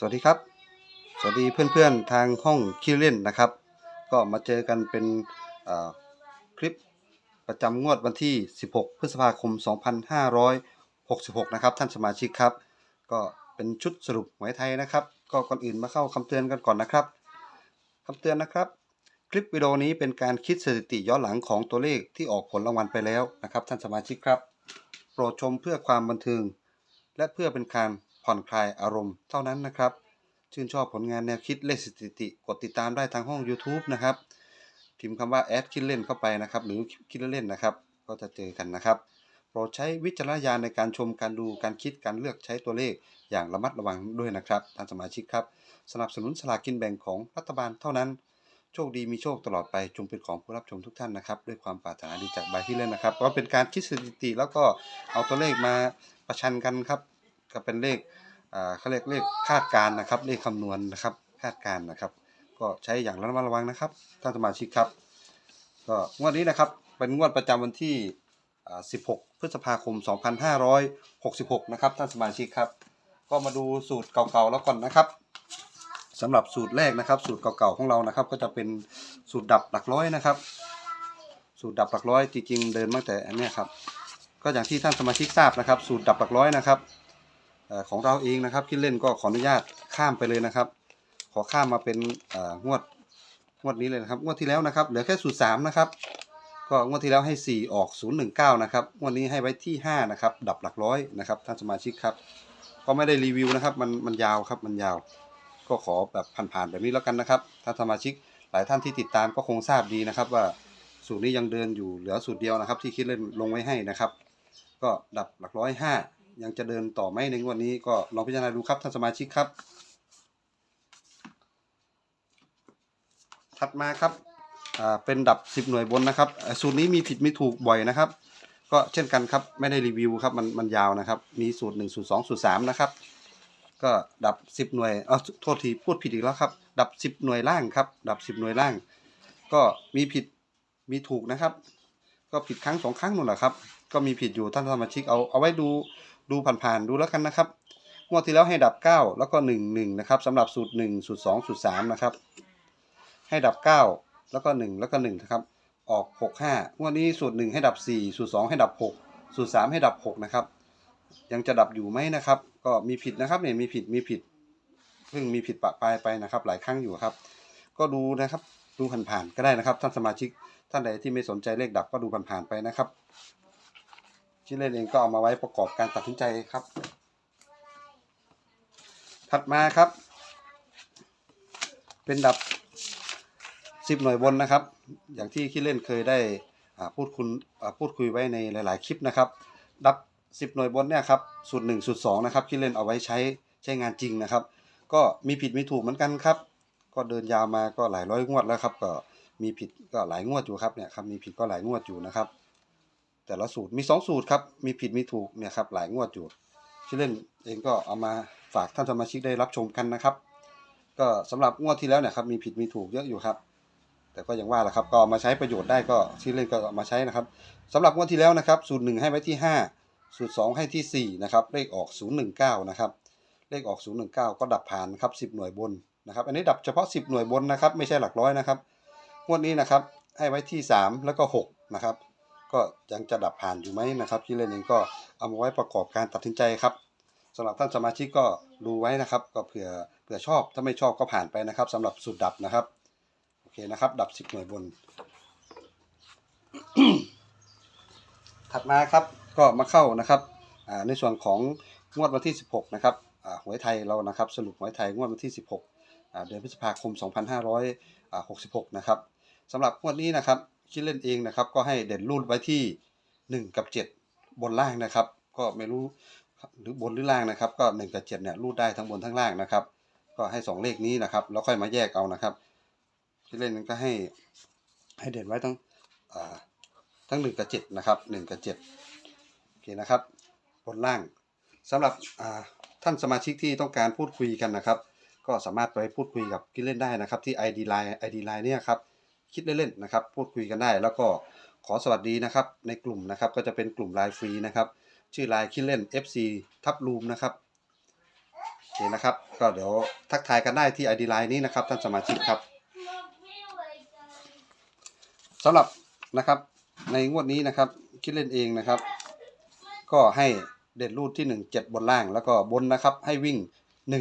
สวัสดีครับ สวัสดีเพื่อนๆทางห้องคิดเล่นนะครับ ก็มาเจอกันเป็นคลิปประจำงวดวันที่ 16 พฤษภาคม 2566 นะครับ ท่านสมาชิกครับ ก็เป็นชุดสรุปหวยไทยนะครับ ก็ก่อนอื่นมาเข้าคำเตือนกันก่อนนะครับคำเตือนนะครับ คลิปวิดีโอนี้เป็นการคิดสถิติย้อนหลังของตัวเลขที่ออกผลรางวัลไปแล้วนะครับ ท่านสมาชิกครับ โปรดชมเพื่อความบันเทิงและเพื่อเป็นการ ผ่อนคลายอารมณ์เท่านั้นนะครับ ชื่นชอบผลงานแนวคิดเลขสถิติ กดติดตามได้ทางห้อง YouTube นะครับ พิมพ์คำว่าแอดคิดเล่นเข้าไปนะครับ หรือคิดเล่นนะครับ ก็จะเจอกันนะครับ โปรดใช้วิจารณญาณในการชมการดูการคิดการเลือกใช้ตัวเลขอย่างระมัดระวังด้วยนะครับท่านสมาชิกครับ สนับสนุนสลากกินแบ่งของรัฐบาลเท่านั้น โชคดีมีโชคตลอดไปจงเป็นของผู้รับชมทุกท่านนะครับ ด้วยความปรารถนาดีจากบายที่เล่นนะครับ ก็เป็นการคิดสถิติแล้วก็เอาตัวเลขมาประชันกันครับ ก็เป็นเลขเขาเรียกเลขคาดการนะครับเลขคำนวณนะครับคาดการนะครับ ก็ใช้อย่างระมัดระวังนะครับท่านสมาชิกครับก็งวดนี้นะครับเป็นงวดประจำวันที่ 16 พฤษภาคม 2566 นะครับท่านสมาชิกครับ ก็มาดูสูตรเก่าๆแล้วก่อนนะครับสำหรับสูตรแรกนะครับ สูตรเก่าๆของเรานะครับ ก็จะเป็นสูตรดับหลักร้อยนะครับ สูตรดับหลักร้อยจริงๆเดินมาตั้งแต่อันเนี้ยครับก็อย่างที่ท่านสมาชิกทราบนะครับ สูตรดับหลักร้อยนะครับ ของเราเองนะครับที่เล่นก็ขออนุญาตข้ามไปเลยนะครับ ขอข้ามมาเป็นงวดงวดนี้เลยนะครับงวดที่แล้วนะครับ เหลือแค่สูตรสามนะครับ ก็งวดที่แล้วให้ 4 ออก 019 นะครับงวดนี้ให้ไว้ที่ 5 นะครับ ดับหลักร้อยนะครับท่านสมาชิกครับก็ไม่ได้รีวิวนะครับ มันมันยาวครับมันยาว ก็ขอแบบผ่านๆแบบนี้แล้วกันนะครับท่านสมาชิกหลายท่านที่ติดตามก็คงทราบดีนะครับ ว่าสูตรนี้ยังเดินอยู่เหลือสูตรเดียวนะครับ ที่คิดเล่นลงไว้ให้นะครับ ก็ดับหลักร้อยห้า ยังจะเดินต่อไหมในวดนี้ก็ลองพิจารณาดูครับท่านสมาชิกครับ ถัดมาครับเป็นดับ 10 หน่วยบนนะครับสูตรนี้มีผิดมีถูกบ่อยนะครับ ก็เช่นกันครับไม่ได้รีวิวครับมันมันยาวนะครับ มีสูตร 1 สูตร 2 สูตร 3 นะครับ ก็ดับ 10 หน่วยเออโทษทีพูดผิดอีกแล้วครับ ดับ 10 หน่วยล่างครับ ดับ 10 หน่วยล่าง ก็มีผิดมีถูกนะครับ ก็ผิดครั้งสองครั้งนู่นแหละครับ ก็มีผิดอยู่ท่านสมาชิกเอาเอาไว้ดู ดูผ่านๆดูแล้วกันนะครับงวดที่แล้วให้ดับ 9 แล้วก็ 1 1 นะครับสำหรับสูตร 1 สูตร 2 สูตร 3 นะครับ ให้ดับ 9 แล้วก็ 1 แล้วก็1นะครับออก 6 5งวดนี้สูตร 1 ให้ดับ 4 สูตร 2 ให้ดับ 6 สูตร 3 ให้ดับ 6 นะครับ ยังจะดับอยู่ไหมนะครับ ก็มีผิดนะครับเนี่ยมีผิดมีผิดเพิ่งมีผิดปะปลายไปนะครับ หลายครั้งอยู่ครับ ก็ดูนะครับดูผ่านๆก็ได้นะครับ ท่านสมาชิกท่านใดที่ไม่สนใจเลขดับก็ดูผ่านๆไปนะครับ ชื่เล่นเองก็เอามาไว้ประกอบการตัดสินใจครับ ถัดมาครับ เป็นดับ10หน่วยบนนะครับ อย่างที่คิดเล่นเคยได้พูดคุณพูดคุยไว้ในหลาย ๆ คลิปนะครับ ดับ10หน่วยบนเนี่ยครับสูตร1สูตร2นะครับคิดเล่นเอาไว้ใช้ใช้งานจริงนะครับ ก็มีผิดมีถูกเหมือนกันครับ ก็เดินยาวมาก็หลายร้อยงวดแล้วครับ ก็มีผิดก็หลายงวดอยู่ครับเนี่ยครับมีผิดก็หลายงวดอยู่นะครับ แต่ละสูตรมี 2 สูตรครับ มีผิดมีถูกเนี่ยครับหลายงวดอยู่ที่เล่นเองก็เอามาฝากท่านสมาชิกได้รับชมกันนะครับ ก็สำหรับงวดที่แล้วเนี่ยครับมีผิดมีถูกเยอะอยู่ครับ แต่ก็อย่างว่าแหละครับก็มาใช้ประโยชน์ได้ก็ที่เล่นก็เอามาใช้นะครับสำหรับงวดที่แล้วนะครับสูตรหนึ่งให้ไว้ที่ 5 สูตร 2 ให้ที่ 4 นะครับ เลขออก 019 นะครับ เลขออก 019 ก็ดับผ่านครับ10 หน่วยบนนะครับ อันนี้ดับเฉพาะ 10 หน่วยบนนะครับ ไม่ใช่หลักร้อยนะครับงวดนี้นะครับให้ไว้ที่ 3 แล้วก็6นะครับ ก็ยังจะดับผ่านอยู่ไหมนะครับที่เล่นเองก็เอามาไว้ประกอบการตัดสินใจครับสำหรับท่านสมาชิกก็ดูไว้นะครับ ก็เผื่อเผื่อชอบถ้าไม่ชอบก็ผ่านไปนะครับสำหรับสูตรดับนะครับโอเคนะครับ ดับ10หน่วยบน ถัดมาครับก็มาเข้านะครับในส่วนของงวดวันที่ 16 นะครับหวยไทยเรานะครับ สรุปหวยไทยงวดวันที่ 16เดือนพฤษภาคม 2566 นะครับสำหรับงวดนี้นะครับ คิดเล่นเองนะครับ ก็ให้เด่นรูดไว้ที่ 1 กับ 7 บนล่างนะครับ ก็ไม่รู้หรือบนหรือล่างนะครับ ก็ 1 กับ 7เนี่ยรูดได้ทั้งบนทั้งล่างนะครับ ก็ให้ 2 เลขนี้นะครับแล้วค่อยมาแยกเอานะครับคิดเล่นก็ให้ให้เด่นไว้ทั้งอ่าทั้ง 1 กับ 7 นะครับ 1 กับ 7 โอเคนะครับ บนล่างสำหรับอ่าท่านสมาชิกที่ต้องการพูดคุยกันนะครับ ก็สามารถไปพูดคุยกับคิเล่นได้นะครับที่ ID Line ID Line เนี่ยครับ คิดเล่นๆนะครับ พูดคุยกันได้ แล้วก็ขอสวัสดีนะครับ ในกลุ่มนะครับก็จะเป็นกลุ่มไลน์ฟรีนะครับ ชื่อไลน์คิดเล่น FC ทับรูมนะครับเคนะครับ ก็เดี๋ยวทักทายกันได้ที่ ID Line นี้นะครับ ท่านสมาชิกครับสำหรับนะครับในงวดนี้นะครับ คิดเล่นเองนะครับ ก็ให้เด่นรูดที่ 1 7 บนล่างแล้วก็บนนะครับ ให้วิ่ง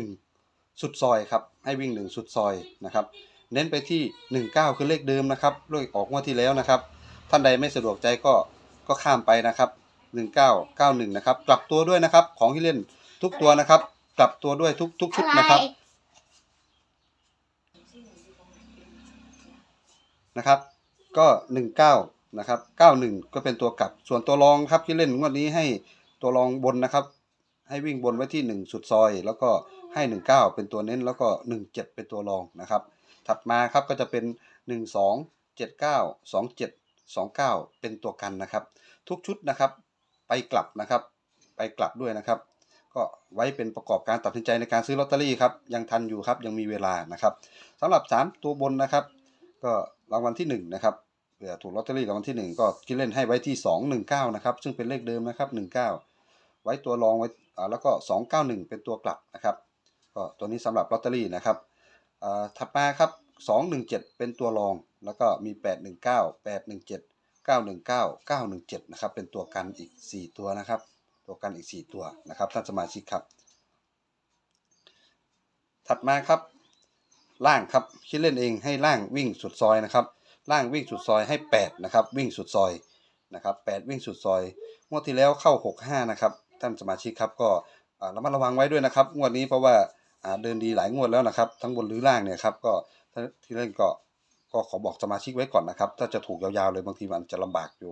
1 สุดซอยครับ ให้วิ่ง 1 สุดซอยนะครับ เน้นไปที่ 19 คือเลขเดิมนะครับเลขออกงวดที่แล้วนะครับ ท่านใดไม่สะดวกใจก็ก็ข้ามไปนะครับ 1991 นะครับ กลับตัวด้วยนะครับ ของที่เล่นทุกตัวนะครับ กลับตัวด้วยทุกทุกชุดนะครับนะครับ ก็ 19 นะครับ 91 ก็เป็นตัวกลับส่วนตัวรองครับที่เล่นงวดนี้ให้ตัวรองบนนะครับ ให้วิ่งบนไว้ที่ 1 สุดซอย แล้วก็ให้ 19 เป็นตัวเน้นแล้วก็ 17 เป็นตัวรองนะครับ ถัดมาครับก็จะเป็น 1 2 7 9 2 7 2 9 เป็นตัวกันนะครับ ทุกชุดนะครับ ไปกลับนะครับ ไปกลับด้วยนะครับ ก็ไว้เป็นประกอบการตัดสินใจในการซื้อลอตเตอรี่ครับยังทันอยู่ครับยังมีเวลานะครับสำหรับ 3 ตัวบนนะครับ ก็รางวัลที่1นะครับเผื่อถูกลอตเตอรี่รางวัลที่ 1 ก็คิดเล่นให้ไว้ที่ 219 นะครับ ซึ่งเป็นเลขเดิมนะครับ 19 ไว้ตัวรองไว้แล้วก็ 291 เป็นตัวกลับนะครับ ก็ตัวนี้สำหรับลอตเตอรี่นะครับ ถัดมาครับ 217 เป็นตัวรอง แล้วก็มี 819 817 919 917 นะครับ เป็นตัวกันอีก 4 ตัวนะครับ ตัวกันอีก 4 ตัวนะครับท่านสมาชิกครับ ถัดมาครับ ล่างครับ คิดเล่นเองให้ล่างวิ่งสุดซอยนะครับ ล่างวิ่งสุดซอยให้ 8 นะครับ วิ่งสุดซอยนะครับ 8 วิ่งสุดซอย งวดที่แล้วเข้า 65 นะครับ ท่านสมาชิกครับ ก็อ่าระมัดระวังไว้ด้วยนะครับ งวดนี้เพราะว่า เดินดีหลายงวดแล้วนะครับ ทั้งบนหรือล่างเนี่ยครับก็ที่เล่นก็ก็ขอบอกสมาชิกไว้ก่อนนะครับ ถ้าจะถูกยาวๆเลยบางทีมันจะลำบากอยู่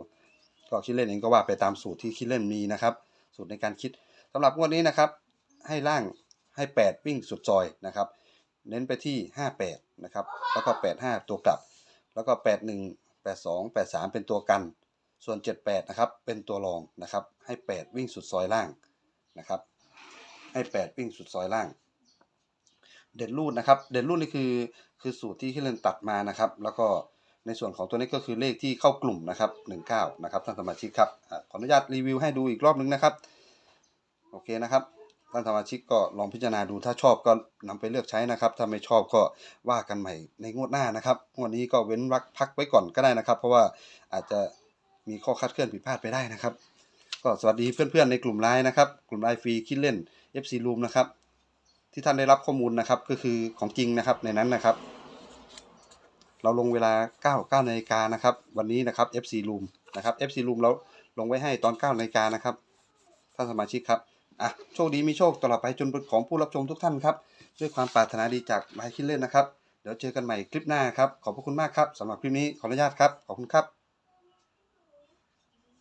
ก็คิดเล่นเองก็ว่าไปตามสูตรที่คิดเล่นมีนะครับ สูตรในการคิดสำหรับงวดนี้นะครับ ให้ล่างให้ 8 วิ่งสุดซอยนะครับ เน้นไปที่ 58 นะครับ แล้วก็ 85 ตัวกลับ แล้วก็ 81 82 83 เป็นตัวกัน ส่วน 78 นะครับ เป็นตัวรองนะครับ ให้ 8 วิ่งสุดซอยล่างนะครับ ให้ 8 วิ่งสุดซอยล่าง เด่นรูดนะครับ เด่นรูดนี่คือคือสูตรที่ที่เล่นตัดมานะครับ แล้วก็ในส่วนของตัวนี้ก็คือเลขที่เข้ากลุ่มนะครับ19นะครับท่านสมาชิกครับอขออนุญาตรีวิวให้ดูอีกรอบนึงนะครับโอเคนะครับท่านสมาชิกก็ลองพิจารณาดูถ้าชอบก็นำไปเลือกใช้นะครับ ถ้าไม่ชอบก็ว่ากันใหม่ในงวดหน้านะครับงวดนี้ก็เว้นวักพักไว้ก่อนก็ได้นะครับ เพราะว่าอาจจะมีข้อคลาดเคลื่อนผิดพลาดไปได้นะครับ ก็สวัสดีเพื่อนๆในกลุ่มไลน์นะครับ กลุ่มไลน์ฟรีคิดเล่น FC Room นะครับ ที่ท่านได้รับข้อมูลนะครับ ก็คือของจริงนะครับในนั้นนะครับ เราลงเวลา9 9นาฬิกานะครับ วันนี้นะครับ FC Room นะครับ FC Room เราลงไว้ให้ตอน9นาฬิกานะครับท่านสมาชิกครับอะโชคดีมีโชคตลอดไปจนเป็นของผู้รับชมทุกท่านครับ ด้วยความปรารถนาดีจากไมค์คิดเล่นนะครับ เดี๋ยวเจอกันใหม่คลิปหน้าครับ ขอบพระคุณมากครับสำหรับคลิปนี้ขออนุญาตครับ ขอบคุณครับ